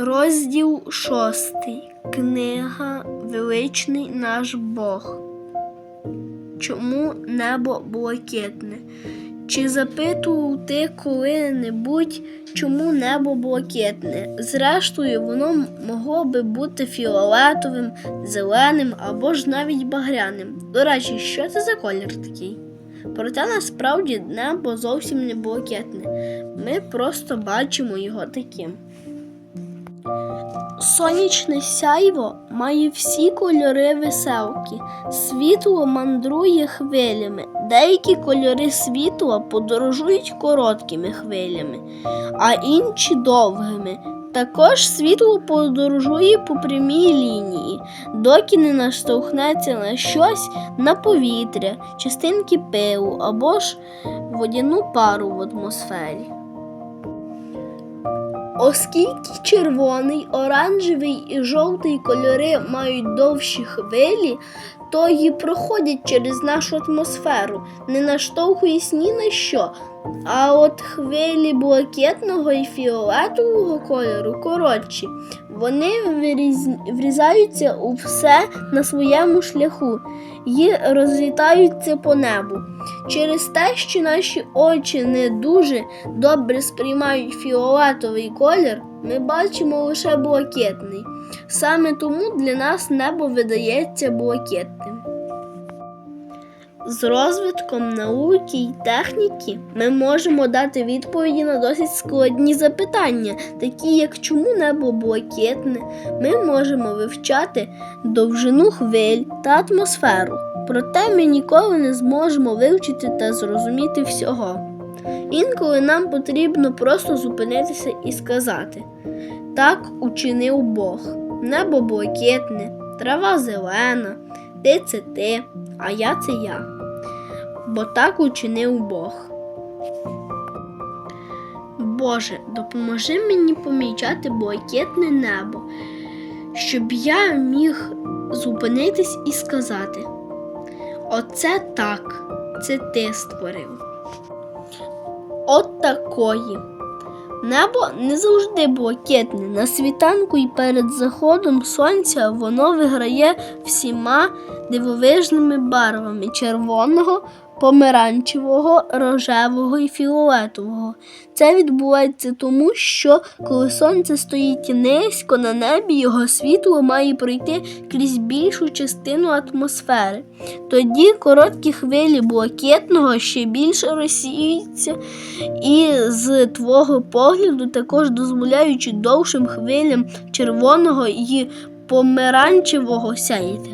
Розділ шостий. Книга Величний наш Бог. Чому небо блакитне? Чи запитував ти коли-небудь, чому небо блакитне? Зрештою, воно могло би бути фіолетовим, зеленим або ж навіть багряним. До речі, що це за колір такий? Проте насправді небо зовсім не блакитне. Ми просто бачимо його таким. Сонячне сяйво має всі кольори веселки. Світло мандрує хвилями. Деякі кольори світла подорожують короткими хвилями, а інші довгими. Також світло подорожує по прямій лінії, доки не наштовхнеться на щось на повітря, частинки пилу або ж водяну пару в атмосфері. Оскільки червоний, оранжевий і жовтий кольори мають довші хвилі, то й проходять через нашу атмосферу, не наштовхуясь ні на що. А от хвилі блакитного і фіолетового кольору коротші. Вони вріз- врізаються у все на своєму шляху і розлітаються по небу. Через те, що наші очі не дуже добре сприймають фіолетовий колір, ми бачимо лише блакитний. Саме тому для нас небо видається блакитним. З розвитком науки й техніки ми можемо дати відповіді на досить складні запитання, такі як чому небо блакитне. Ми можемо вивчати довжину хвиль та атмосферу. Проте ми ніколи не зможемо вивчити та зрозуміти всього. Інколи нам потрібно просто зупинитися і сказати: так учинив Бог, небо блакитне, трава зелена, ти це ти, а я це я. Бо так учинив Бог. Боже, допоможи мені помічати блакитне небо, щоб я міг зупинитись і сказати: Оце так, це ти створив. От такої. Небо не завжди блакитне. На світанку і перед заходом сонця воно виграє всіма дивовижними барвами червоного, помаранчевого, рожевого і фіолетового. Це відбувається тому, що коли сонце стоїть низько на небі, його світло має пройти крізь більшу частину атмосфери. Тоді короткі хвилі блакитного ще більше розсіюються і з твого погляду також дозволяючи довшим хвилям червоного і помаранчевого сяяти.